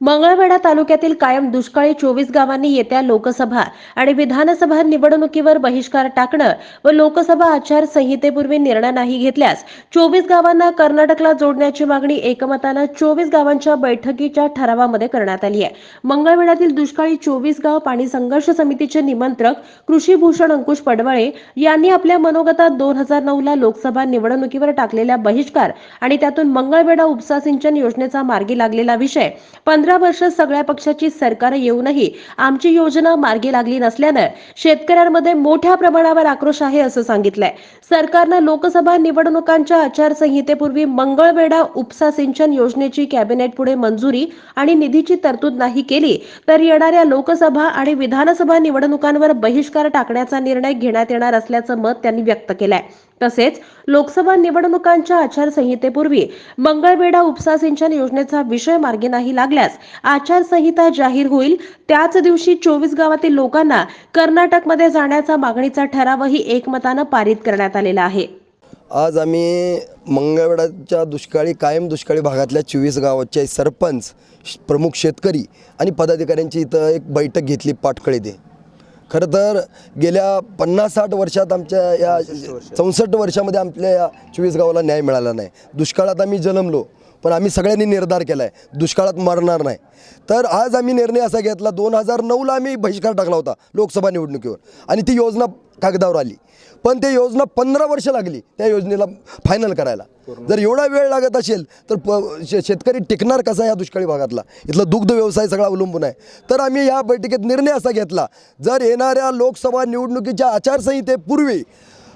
मंगळवेढा तालुक्यातील कायम दुष्काळी चोवीस गावांनी येत्या लोकसभा आणि विधानसभा निवडणुकीवर बहिष्कार टाकणं व लोकसभा आचारसंहितेपूर्वी निर्णय नाही घेतल्यास चोवीस गावांना कर्नाटकला जोडण्याची मागणी एकमतानं चोवीस गावांच्या बैठकीच्या ठरावामध्ये करण्यात आली आहे. मंगळवेढ्यातील दुष्काळी चोवीस गाव पाणी संघर्ष समितीचे निमंत्रक कृषीभूषण अंकुश पडवळे यांनी आपल्या मनोगतात दोन हजार नऊ ला लोकसभा निवडणुकीवर टाकलेल्या बहिष्कार आणि त्यातून मंगळवेढा उपसा सिंचन योजनेचा मार्गी लागलेला विषय पंधरा वर्ष सगळ्या पक्षाची सरकार येऊनही आमची योजना मार्गी लागली नसल्यानं शेतकऱ्यांमध्ये मोठ्या प्रमाणावर आक्रोश आहे असं सांगितलंय. सरकारनं लोकसभा निवडणुकांच्या आचारसंहितेपूर्वी मंगळवेढा उपसा सिंचन योजनेची कॅबिनेट पुढे मंजुरी आणि निधीची तरतूद नाही केली तर येणाऱ्या लोकसभा आणि विधानसभा निवडणुकांवर बहिष्कार टाकण्याचा निर्णय घेण्यात येणार असल्याचं मत त्यांनी व्यक्त केलंय. तसेच लोकसभा निवडणुकांच्या आचारसंहितेपूर्वी मंगळवेढा उपसा सिंचन योजनेचा विषय मार्गी नाही लागल्यास आचारसंहिता जाहीर होईल. त्याच दिवशी चोवीस गावातील लोकांना कर्नाटकमध्ये जाण्याचा मागणीचा ठरावही एकमतानं पारित करण्यात आलेला आहे. आज आम्ही मंगळवेढाच्या दुष्काळी कायम दुष्काळी भागातल्या चोवीस गावाचे सरपंच प्रमुख शेतकरी आणि पदाधिकाऱ्यांची इथं एक बैठक घेतली पाटकळ दे खरं तर गेल्या पन्नास साठ वर्षात आमच्या या चौसष्ट वर्षामध्ये आमच्या या चोवीस गावाला न्याय मिळाला नाही. दुष्काळात आम्ही जन्मलो पण आम्ही सगळ्यांनी निर्धार केला आहे दुष्काळात मरणार नाही. तर आज आम्ही निर्णय असा घेतला दोन हजार नऊला आम्ही बहिष्कार टाकला होता लोकसभा निवडणुकीवर. आणि ती योजना कागदावर आली. पण ते योजना पंधरा वर्ष लागली त्या योजनेला फायनल करायला. जर एवढा वेळ लागत असेल तर प शे शेतकरी टिकणार कसा या दुष्काळी भागातला? इथला दुग्ध व्यवसाय सगळा अवलंबून आहे. तर आम्ही या बैठकीत निर्णय असा घेतला जर येणाऱ्या लोकसभा निवडणुकीच्या आचारसंहितेपूर्वी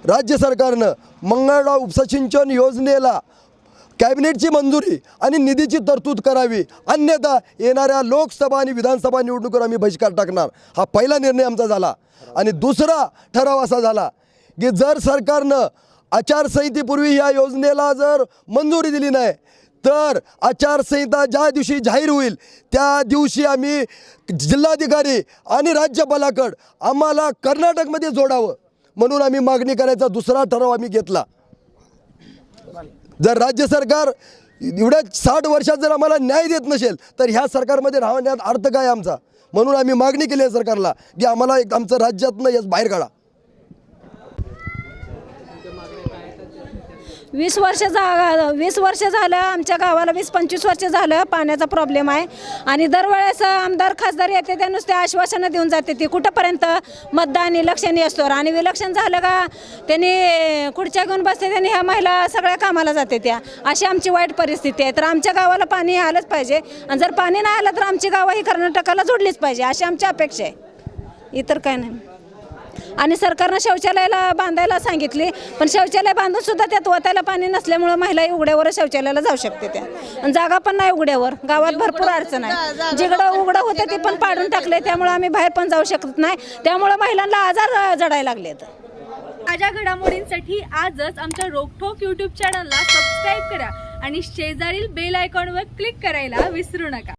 राज्य सरकारनं मंगळवेढा उपसिंचन योजनेला कॅबिनेटची मंजुरी आणि निधीची तरतूद करावी. अन्यथा येणाऱ्या लोकसभा आणि विधानसभा निवडणुकीवर आम्ही बहिष्कार टाकणार. हा पहिला निर्णय आमचा झाला. आणि दुसरा ठराव असा झाला की जर सरकारनं आचारसंहितेपूर्वी या योजनेला जर मंजुरी दिली नाही तर आचारसंहिता ज्या दिवशी जाहीर होईल त्या दिवशी आम्ही जिल्हाधिकारी आणि राज्यपालाकड आम्हाला कर्नाटकमध्ये जोडावं म्हणून आम्ही मागणी करायचा दुसरा ठराव आम्ही घेतला. जर राज्य सरकार एवढ्या साठ वर्षात जर आम्हाला न्याय देत नसेल तर ह्या सरकारमध्ये राहण्यात अर्थ काय आमचा? म्हणून आम्ही मागणी केली आहे सरकारला की आम्हाला एक आमचं राज्यातनं याच बाहेर काढा. वीस वर्ष जा वीस वर्ष झालं आमच्या गावाला वीस पंचवीस वर्ष झालं पाण्याचा प्रॉब्लेम आहे. आणि दरवेळेस आमदार खासदार येते त्या नुसते आश्वासनं देऊन जाते ती. कुठंपर्यंत? मतदान इलेक्शन असतो आणि इलेक्शन झालं का त्यांनी खुर्च्या घेऊन बसते त्यांनी ह्या महिला सगळ्या कामाला जाते त्या. अशी आमची वाईट परिस्थिती आहे. तर आमच्या गावाला पाणी आलंच पाहिजे. आणि जर पाणी नाही आलं तर आमची गावं ही कर्नाटकाला जोडलीच पाहिजे. अशी आमची अपेक्षा आहे. इतर काय नाही. आणि सरकारनं शौचालयाला बांधायला सांगितली पण शौचालय बांधून सुद्धा त्यात ओतायला पाणी नसल्यामुळं महिला उघड्यावर शौचालयाला जाऊ शकते त्या. जागा पण नाही उघड्यावर गावात भरपूर अडचण आहे. जिकडं उघडं होतं ते पण पाडून टाकले त्यामुळे आम्ही बाहेर पण जाऊ शकत नाही. त्यामुळं महिलांना आजार जडायला लागलेत. ताज्या घडामोडींसाठी आजच आमच्या रोकठोक यूट्यूब चॅनलला सबस्क्राईब करा आणि शेजारील बेल आयकॉनवर क्लिक करायला विसरू नका.